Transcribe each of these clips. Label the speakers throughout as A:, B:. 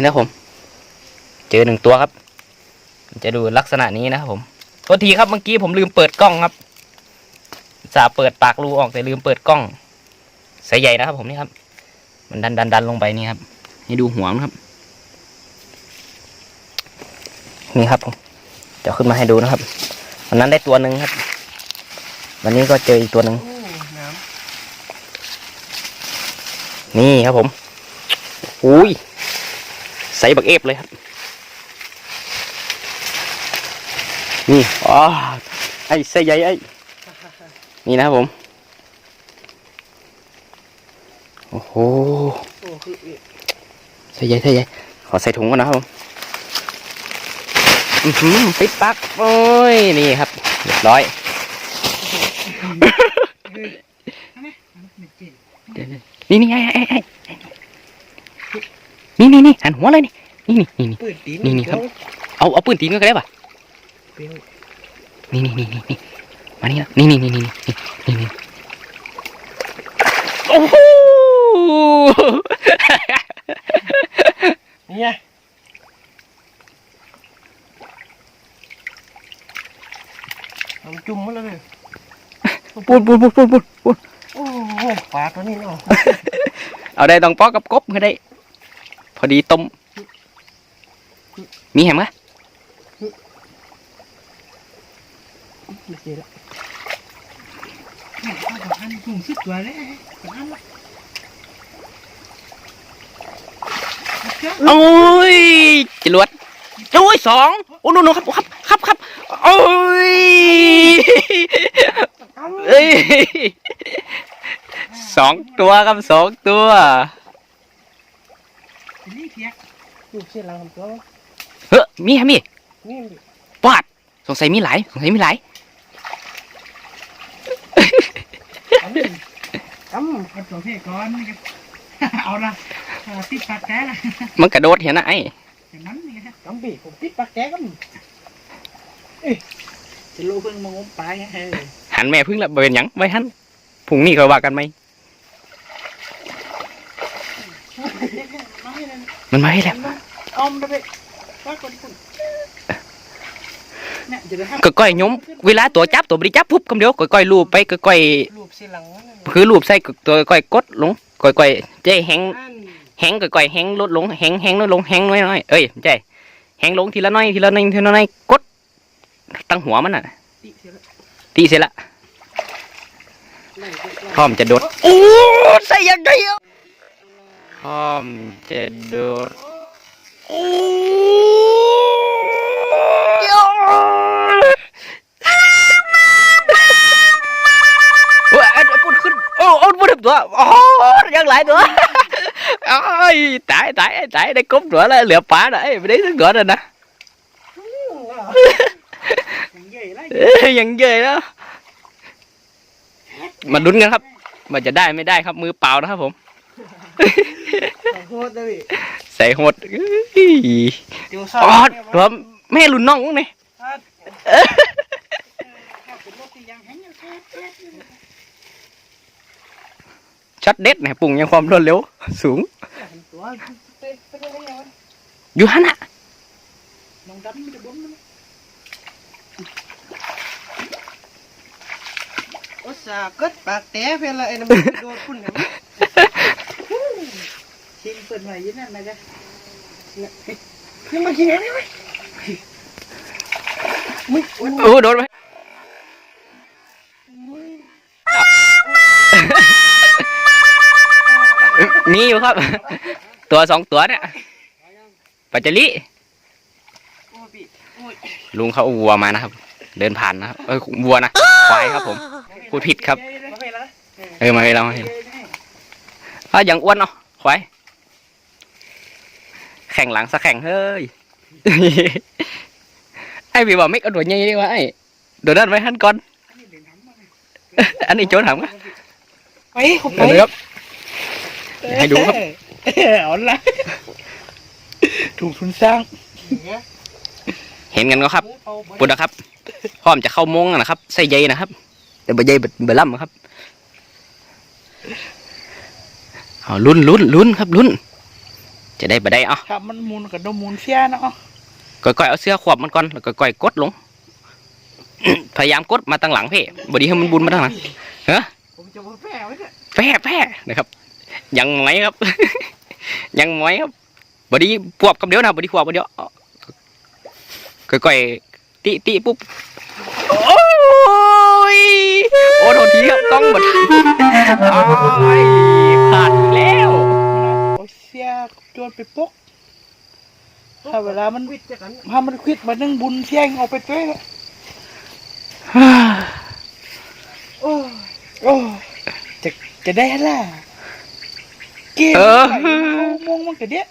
A: นี่นะผม เจอหนึ่งตัวครับ จะดูลักษณะนี้นะครับผมโทษทีครับเมื่อกี้ผมลืมเปิดกล้องครับสาห์เปิดปากรูออกแต่ลืมเปิดกล้องสายใหญ่นะครับ ผมนี่ครับ มันดันดันดันลงไปนี่ครับให้ดูหัวมันครับ นี่ครับผมจะเอาขึ้นมาให้ดูนะครับวันนั้นได้ตัวหนึ่งครับ วันนี้ก็เจออีกตัวหนึ่ง
B: โอ้น้
A: นี่ครับผมอุ้ย ใส่บักเอฟเลยครับ นี่อ๋อไอ้ใส่ใหญ่ไอ้ นี่นะครับผม โอ้โหำ
B: โอ้คือ
A: ใส่ใหญ่ใส่ใหญ่ขอใส่ถุงก่อนนะครับผมอื้อหือปิดปัก โอ้ย นี่ครับเรียบร้อยนี่นี่ไอ้ไอ้ไอ้ไอ้ นี่นี่นี่หันหัวเลยนี่นี่นี่นี่นี่
B: ปืนตี
A: นี่นี่ครับ เอาเอาปืนตีนก็ได้ป่ะ
B: เปรี้ยว
A: นี่นี่นี่นี่นี่มานี่นะนี่นี่นี่นี่นี่นี่นี่โอ้โห
B: นี่ไงทำจุ่มมาแล้วเลย
A: ปูนปูนปูนปูนปูนปูน
B: โอ้โหปลาตัวนี้เนาะ
A: เอาได้ต้องปอกกับกบก็ได้ พอดีต้ม มีแหมกะ
B: ไม่เจอแล้วข้าวกับอันถุงสิบตัวเลยกับอันละ
A: โอ้ยจรวดโอ้ยสองโอ้โนโนครับครับครับครับโอ้ยเอ้ยสองตัวครับสองตัว
B: นี่เพียก อยู่เส้นหลังของตัว
A: เฮ้ยมีฮะมี
B: นี่
A: ปาดสงสัยมีหลายสงสัยมีหลาย
B: กำกำเอาตัวพี่ก่อนนี่ครับ เอาละติดปากแท้ละ
A: มันกระโดดเห็นนะไอ้
B: อย่างนั้นนี่ครับกำบีผมติดปากแท้กันเอ้ยจะรู้เพิ่งมางมปลาไงเฮ้ย
A: หันแม่พึ่งละเบนหยังไว้หันพรุ่งนี้ค่อยว่ากันไหม มันมาให้แล้ว
B: อมไปเลยว่าคนคุณเนี่ยจะได้ห้าม
A: ก็ก้อยยมเวลาตัวจับตัวบริจับปุ๊บคำเดียวก้อยก้อยลูบไปก้อยก้อย
B: รูปเส้นหลังนั่นน่ะ
A: คือลูบใส่ตัวก้อยกดลงก้อยก้อยเจ๊แหง
B: อัน
A: แหงก้อยก้อยแหงลดลงแหงแหงลดลงแหงน้อยน้อยเอ้ยเจ๊แหงลงทีละน้อยทีละน้อยทีละน้อยกดตั้งหัวมันน่ะ
B: ติเสียละ
A: ตีเสร็จละ
B: ไล่ไปไล่
A: พร้อมจะโดดโอ้ใส่ยังไงอะ พร้อมเจะโดดโอ้เว้ยเอาปุ่นขึ้นโอ้โอ้ปุ่นตัวโอ้ยังไหลตัวโอ้ยตายตายตายได้กบตัวแล้วเหลือปลาน่ะเอ้ยไม่ได้สักตัวเลยนะ
B: ย่าง
A: เยยังเยอะแล้วมาลุ้นกันครับว่าจะได้ไม่ได้ครับมือเปล่านะครับผม
B: โคตรเลย
A: ใส่หดเอ้ย
B: เดี๋ยว
A: ออดตัวแม่รุ่นน้องนี่
B: เป็นรถที่ยังแห้งอยู่แค่แค่
A: ช็อตเด็ดนะปุ่งยังความรวดเร็วสูง
B: ตัวเป็นเป็นอะไรอย่างวะ
A: อยู่ฮันอะ
B: น้องดำไม่ได้บนมันโอ้สาเกิดปากแตะเพื่อนละไอ้นั่นมันโดนพุ่นกันชิ งเปิดใหม่ยี่นั่นนะจ๊ะยังมาชิงอะไรไหมมึง
A: โอ้โดนไปมีอยู่ครับ ตัวสองตัวเนี่ยปัจจลิ
B: โอ้พี่โอ้ย
A: ลุงเขาเอาวัวมานะครับ เดินผ่านนะครับเออวัวนะควายครับผมพูดผิดครับ
B: มาไปแล้ว
A: เออมาให้เรามาให้อะอย่างอ้วนเนาะควาย แข่งหลังสักแข่งเฮ้ย ไอ้พี่บอกไม่กระโดดยังไงดีวะไอ้โดดด้านไว้หันก่อน อันนี้โจนถามกัน
B: ไปผมไป
A: เดี๋ยวครับ ให้ดูครับ
B: เอาละถูกทุนสร้าง
A: เห็นกันก็ครับปุดนะครับพร้อมจะเข้ามงแล้วนะครับ ใส่ใยนะครับ แต่ใบใยเบล่ำครับเอาลุ้นลุ้นลุ้นครับลุ้น จะได้บ่ได้เอะ
B: ครับมันหมุนกับดมหมุนเสียเนาะ
A: ก่อยๆเอาเสื้อขวบมันก่อนแล้วก่อยๆกดลง พยายามกดมาตั้งหลังเพ่บดีให้มันบุญมาตั้งหลังเฮ้
B: ผมจะมาแพ้ไว้เนี่ย
A: แพ้แพ้นะครับ ยังไหมครับ ยังไหมครับบดีพวบกับเดียวนะบดีพวบกับเดียวอ๋อก่อยๆติติปุ๊บโอ้ยโอ้โทษทีครับกล้องหมดโอ้ยพลาดแล้ว
B: โอ้ยเสียจนไปปกถ้าเวลามันถ้ามันควิดมานึ่งบุญเสียงเอาไปด้วยละโอ้โอ้จะจะได้ล่ะเกม
A: เออ
B: ไหลเข้ามงมันกระเดีย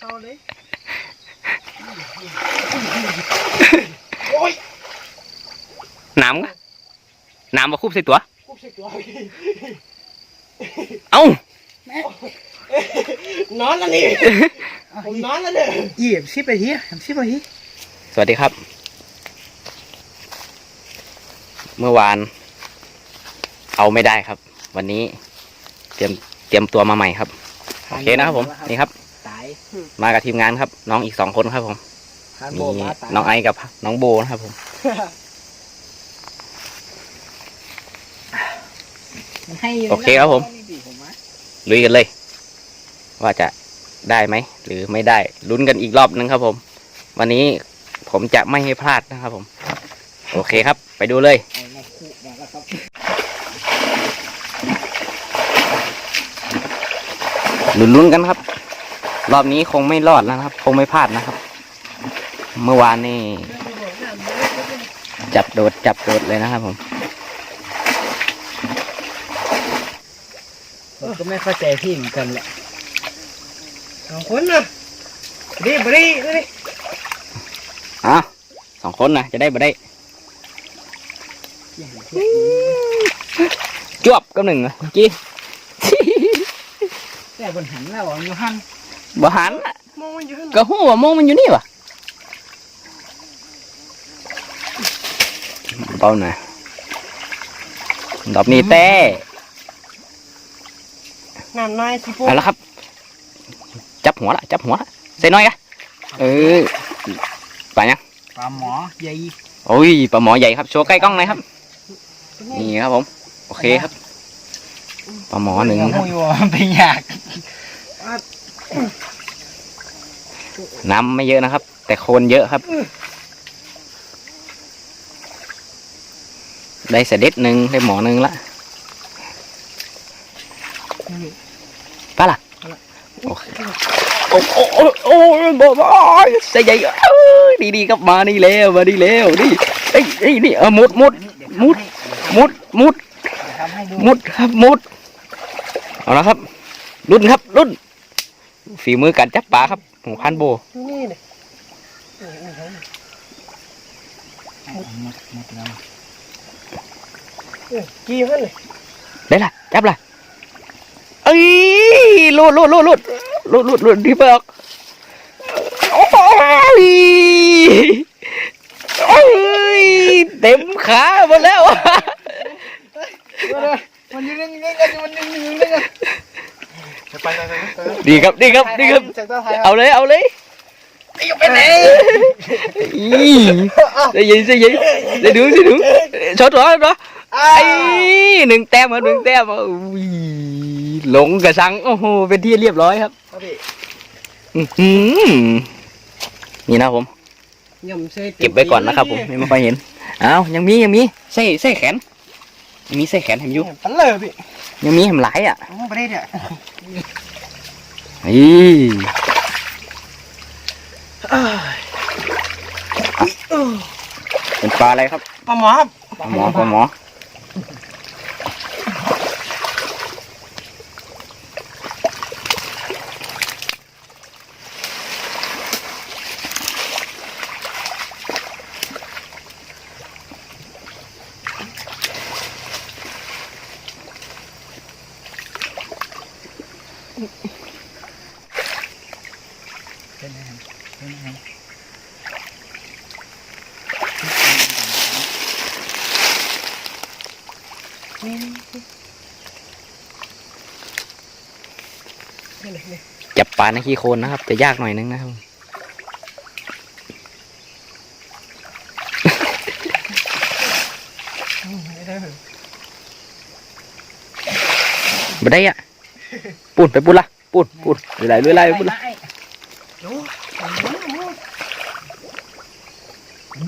B: เอาเลยโอ้ย
A: น้ำกะน้ำมาคุบใส่ตัว
B: กูใส่ตัว
A: เอ้า
B: นอนแล้วนี่ผมนอนแล้วเนี่ยเหยียบชิบไปเฮียชิบไปเฮีย
A: สวัสดีครับ เมื่อวาน เอาไม่ได้ครับ วันนี้ เตรียมเตรียมตัวมาใหม่ครับโอเคนะครับผมนี่ครับ
B: ตาย
A: มากับทีมงานครับ น้องอีกสองคนครับผม
B: คาน
A: มี
B: โบมาตาย
A: น้องไอกับน้องโบนะครับผม
B: มันให้
A: โอเคครับผม ลุยกันเลย ว่าจะได้ไหม หรือไม่ได้ลุ้นกันอีกรอบนึงครับผม วันนี้ผมจะไม่ให้พลาดนะครับผม โอเคครับ ไปดูเลย
B: เอามาคู่มาแล้วครับ
A: ลุ้นๆกันครับ รอบนี้คงไม่รอดแล้วนะครับ คงไม่พลาดนะครับ เมื่อวานนี่จับโดดจับโดดเลยนะครับผม
B: ผม ก็ไม่เข้าใจพี่เหมือนกันแหละสองคนนะรีบรีบรีบ
A: อะสองคนนะจะได้บ่ได้จวบกับหนึ่งอะเมื่อกี้
B: แต่บนหันแล้วอะอยู่หัน
A: บ่หันอะ
B: มองมันอยู่หัน
A: ก็หัวามองมันอยู่นี่วะเบาหน่อยดอกนี้แต่
B: น้ำน้อยสิปุ๊
A: เอาละครับ จับหัวละจับหัวละใส่น้อยกะเออไปยัง
B: ปลาหมอใหญ่
A: โอ้ยปลาหมอใหญ่ครับโชว์ใกล้กล้องหน่อยครับ นี่ครับผม โอเคครับปลาหมอหนึ่งครับ
B: หูยว่ามันเป็นยาก
A: น้ำไม่เยอะนะครับ แต่โคลนเยอะครับ ได้เสด็จหนึ่งได้หมอหนึ่งละไป้าล่ะโอเคโอ้โอ้โอ้โอ้บอบอยใส่ใหญ่เอ้ยดีดีๆครับมานี่แล้วมานี่แล้วนี่เอ้ยเอ้ยนี่เออมุดมุดมุดมุดมุด
B: ทำให้ดู
A: มุดครับมุดเอาละครับ รุ่นครับรุ่นฝีมือการจับปลาครับของพันโบ
B: นี่เลยกี่พันเลย
A: ได้ละจับละ เอ้ยลุดลุดลุดลุดลุดลุดลุดที่เปลือกโอ้ยโอ้ยเต็มขาหมดแล้ว
B: มันยืนยืนกันมันยืนยืนกันไปไปไป
A: ดีครับดีครับดีครับ
B: จากตาไทย
A: เอาเลยเอาเลย
B: ไปไหน
A: อีได้ยินได้ยินได้ดูได้ดูช็อตเหรอเหรอ ไอ้หนึ่งแต้มครับหนึ่งแต้มครับอุ้ยหลงกระสังโอ้โหเป็นที่เรียบร้อยครับอื้อหือนี่นะผม
B: ยำเส
A: เก็บไว้ก่อนนะครับผมไม่ค่อยเห็นอ้าวยังมียังมีใส่ใส่แขนยังมีใส่แขนเห็นอยู่
B: ปันเลยพี่
A: ยังมีเห็นหลายอะ
B: ไม่ได้เนี่ย
A: อีเป็นปลาอะไรครับ
B: ปลาหมอครับ
A: ปลาหมอปลาหมอ จับปลาในขี้โคลนนะครับ จะยากหน่อยนึงนะครับบ่ได้อะปุ่นไปปุ่นละปุ่นปุ่นเรื่อยๆเรื่อยๆไปปุ่นละ
B: ดู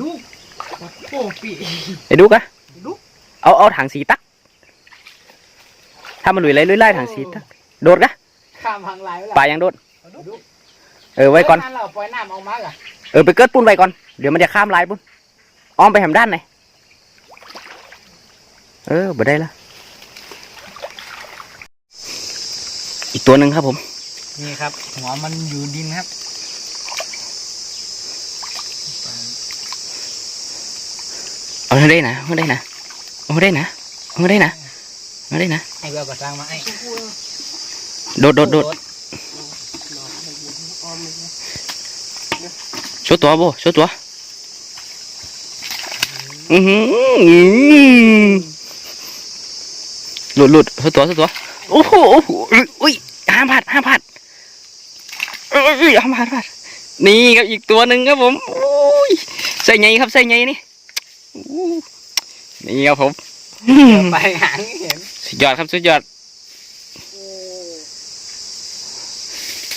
B: ดูโอ้ปี
A: ไปดูกะ
B: ดู
A: เอาเอาถังสีตักถ้ามันหลุยไรลุยไล่ถังสีตักโดดกะ
B: ข้ามทางลาย
A: ปลายังโดด
B: ดู
A: เออไว้ก่อน
B: เราปล่อยน้ำออกมาก่ะ
A: เออไปเกิดปุ่นไว้ก่อน เดี๋ยวมันจะข้ามลายปุ่นอ้อมไปแหมด้านไหนเออบ่ได้ละ อีกตัวหนึ่งครับผม
B: นี่ครับ หัวมันอยู่ดินครับ
A: เอาให้ได้นะเอาให้ได้นะเอาให้ได้นะเอาให้ได้นะเอาให้ได้นะ
B: ไอ้เบลก็สร้างมาไอ้
A: โดดโดดโดดโชว์ตัวโบโชว์ตัวอือหือหลุดหลุดโชว์ตัวโชว์ตัวโอ้โหโอ้โหอุ้ยห้ามพลาดห้ามพลาดเอ้ยห้ามพลาดพลาดนี่ครับอีกตัวหนึ่งครับผมโอ้ยใส่ไงครับใส่ไงนี่อู้นี่ครับผม
B: ไปหางเห็น
A: สุดยอดครับสุดยอด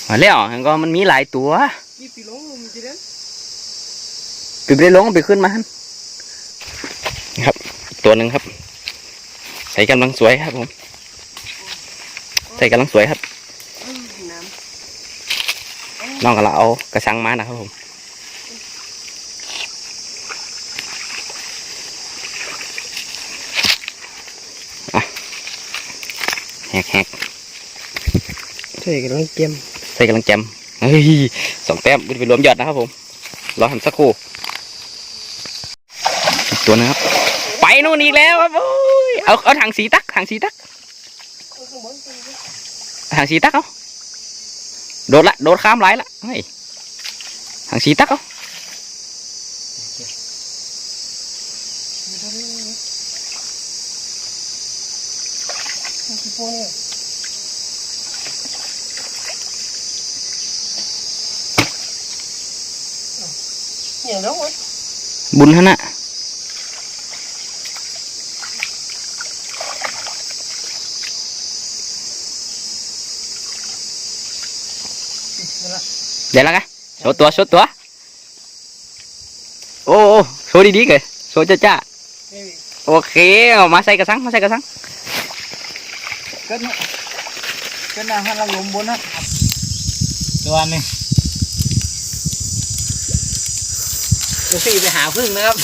A: มาแล้วเห็นก็มันมีหลายตัว
B: กี่ปีลงมันจะเด่น
A: ไปไปได้ลงไปขึ้นมาหั่นครับอีกตัวหนึ่งครับ ใส่กำลังสวยครับผม ใส่กำลังสวยครับ
B: น้
A: น้องกับเราเอากระชังมานะครับผมอะแหกแหกำ
B: ใช่กันต้องเกม
A: ใส่กำลังแจมเฮ้ยสองแต้มไปรวมยอดนะครับผมรอทำสักครู่ตัวนึงครับ ไปนู่นอีกแล้วครับเอาเอาถังสีตักถังสีตักถังสีตักเอาโดดละโดดข้ามไหลละเฮ้ยถังสีตักเอา
B: เนี่ยแล้ว
A: บุญฮะนะเดี๋ยวละกะโชว์ตัวโชว์ตัว โอ้โอ้โชว์ดีๆเลยโชว์จ้าจ้าๆโอเคเอามาใส่กระสังมาใส่กระสัง
B: ก็เนี่ยก็น่าให้เราลมบนนะตัวนึง ลูกพี่ไปหาพึ่งนะครับ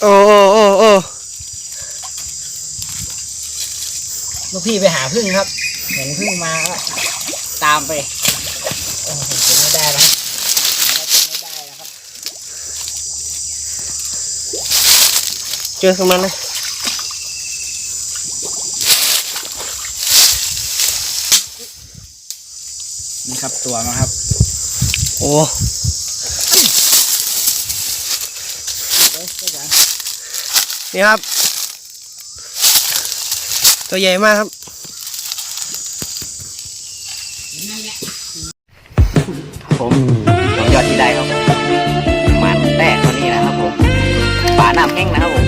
C: โอ้โอ้โอ้โอ้
B: ลูกพี่ไปหาพึ่งครับ เห็นพึ่งมาก็ตามไปโอ้โหจะไม่ได้แล้วครับจะไม่ได้แล้วครับ
C: เจอสมันเลย
B: นี่ครับตัวมาครับ
C: โอ้
B: เอ๊ะเจ๊จ๋า
C: นี่ครับ ตัวใหญ่มากครับ
A: ผมน้องยอดที่ได้ครับผมมันแตกตัวนี้นะครับผมปลาน้ำแห้งนะครับผม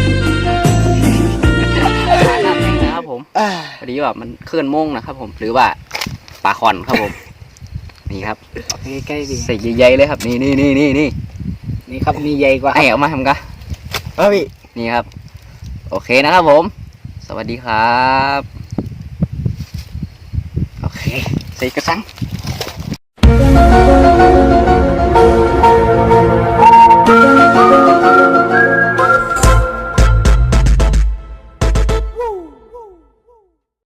A: ปลาน้ำแห้งนะครับผม
C: อ่า
A: พอดีว่ามันเคลื่อนโม่งนะครับ ผมหรือว่าปลาคอนครับผมนี่ครับ
B: ใกล้ๆดี
A: ใส่ใหญ่ๆเลยครับ นี่นี่นี่นี่นี่
B: นี่ครับมีใหญ่กว่า
A: ไอ้เอามาทำกัน
C: มาพี่
A: นี่ครับ โอเคนะครับผม สวัสดีครับ โอเค ใส่กระสัง